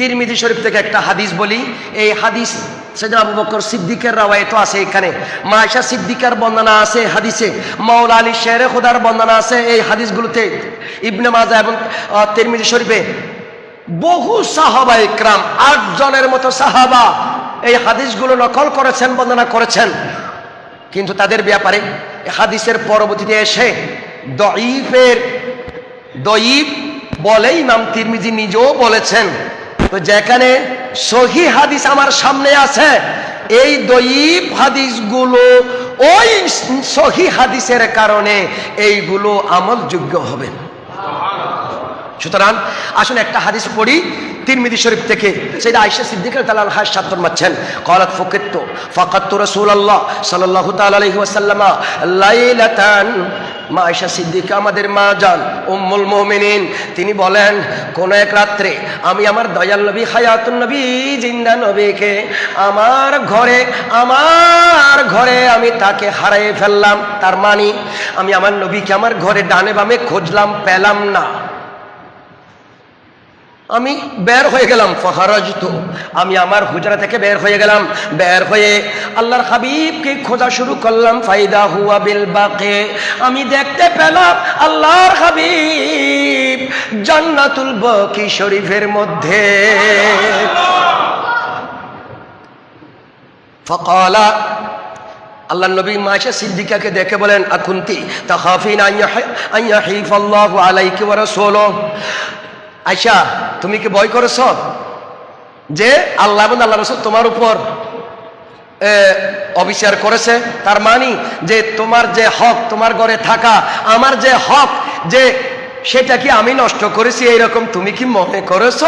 তিরমিজি শরীফ থেকে একটা হাদিস বলি, এই হাদিস সেদিন আবু বকর সিদ্দিকের রাওয়ায়ত আছে এখানে। মায়েশা সিদ্দিকার বর্ণনা আছে হাদিসে, মাওলা আলী শেরে খোদার বর্ণনা আছে এই হাদিসগুলোতে। ইবনে মাজা এবং তিরমিজি শরীফে বহু সাহাবা ইকরাম, আট জনের মতো সাহাবা এই হাদিসগুলো নকল করেছেন বন্দনা করেছেন। কিন্তু তাদের ব্যাপারে হাদিসের পরবর্তীতে এসে দঈফের, দঈফ বলে ইমাম তিরমিজি নিজেও বলেছেন। তো যেখানে সহি হাদিস আমার সামনে আছে, এই দইব হাদিসগুলো ওই সহি হাদিসের কারণে এইগুলো আমলযোগ্য হবে। সুতরাং আসুন একটা হাদিস পড়ি তিরমিদি শরীফ থেকে। সেটা আয়সা সিদ্দিকের তালাল হাস সাত ফরমাচ্ছেন, কলাত ফকিত্ত ফাকাত্তু রসুল আল্লাহ আলাইহি ওয়াসাল্লামা লাইলাতান। মা আয়সা সিদ্দিকা, আমাদের মা জান, উম্মুল মুমিনিন। তিনি বলেন, কোন এক রাত্রে আমি আমার দয়াল নবী, হায়াতুন নবী, জিন্দা নবীকে আমার ঘরে আমার ঘরে আমি তাকে হারিয়ে ফেললাম। তার মানে আমি আমার নবীকে আমার ঘরে ডানে বামে খুঁজলাম, পেলাম না। আমি বের হয়ে গেলাম ফহারাজ তো আমি আমার হুজরা থেকে বের হয়ে গেলাম। বের হয়ে আল্লাহর হাবিবকে খোঁজা শুরু করলাম, ফাইদা হুয়া বিল বাকে। আমি দেখতে পেলাম আল্লাহর হাবিব জান্নাতুল বকি শরীফের মধ্যে। ফকালা আল্লাহ নবী মাসা সিদ্দিকাকে দেখে বলেন, আকুন্তি তাহাফিন আইয়া আইয়া হিফাল্লাহু আলাইকি ওয়া রাসূলুহু। আয়সা তুমি কি ভয় করেছ? যে আল্লাহ এবং আল্লাহ রসুল তোমার উপর অবিচার করেছে, তার মানি যে তোমার যে হক তোমার ঘরে থাকা, আমার যে হক, যে সেটা কি আমি নষ্ট করেছি এইরকম তুমি কি মনে করেছ?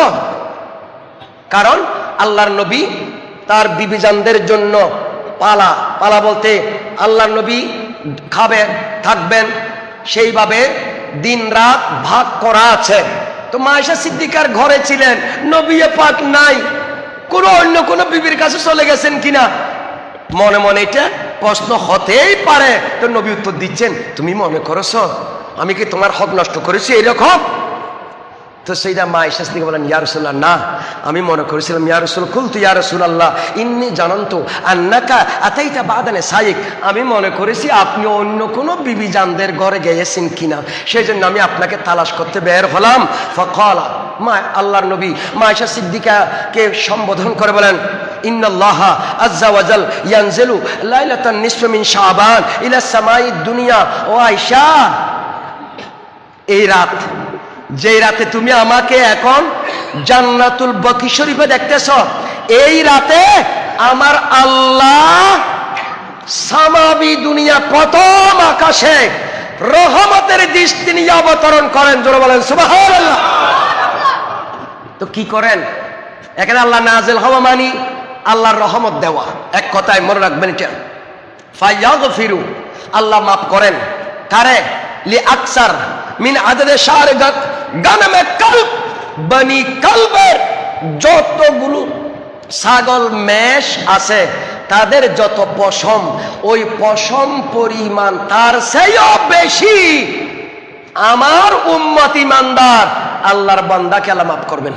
কারণ আল্লাহর নবী তার বিবিজানদের জন্য পালা পালা বলতে আল্লাহর নবী খাবে থাকবেন, সেইভাবে দিন রাত ভাগ করা আছে। তো মায়েশা সিদ্দিকার ঘরে ছিলেন নবী পাক নাই। কোন অন্য কোনো বিবির কাছে চলে গেছেন কিনা? মনে মনে এটা প্রশ্ন হতেই পারে। তো নবী উত্তর দিচ্ছেন, তুমি মনে করছ? আমি কি তোমার হক নষ্ট করেছি এইরকম? তো সেইটা মা ইসাস থেকে বলেন ইয়ারসুল্লাহ না, আমি মনে করেছিলাম ইয়ারসুল খুলতু ইয়ারসুল আল্লাহ ইন্নি জানন্ত আন্নাকা আতাইটা বাদানে সাইক, আমি মনে করেছি আপনি অন্য কোনো বিবি জানদের ঘরে গিয়েছেন কিনা সেই জন্য আমি আপনাকে তালাশ করতে বের হলাম। ফকলা, মা, আল্লাহর নবী, মা ইসা সিদ্দিকাকে সম্বোধন করে বলেন সামাই দুনিয়া, ও আয়েশা, এই রাত যে রাতে তুমি আমাকে এখন জান্নাতুল বকি শরীফে দেখতেছ, এই রাতে আমার আল্লাহ সামাবি দুনিয়া প্রথম আকাশে রহমতের দৃষ্টি নিয়ে অবতরণ করেন, জোরে বলেন, সুবহানাল্লাহ। তো কি করেন? এখানে আল্লাহ নাজেল হওয়া মানি আল্লাহর রহমত দেওয়া। এক কথায় মনে রাখবেন এটা। ফাইয়াগ ফিরু আল্লাহ মাফ করেন। কারে? লি আকসার, মিন আদরে শার গানামে কাল্প, বানি কাল্পের যতগুলো ছাগল, মেষ আছে, তাদের যত পশম, ওই পশম পরিমাণ তার সেও বেশি আমার উম্মত ইমানদার। আল্লাহর বান্দাকে আল্লাহ মাফ করবেন।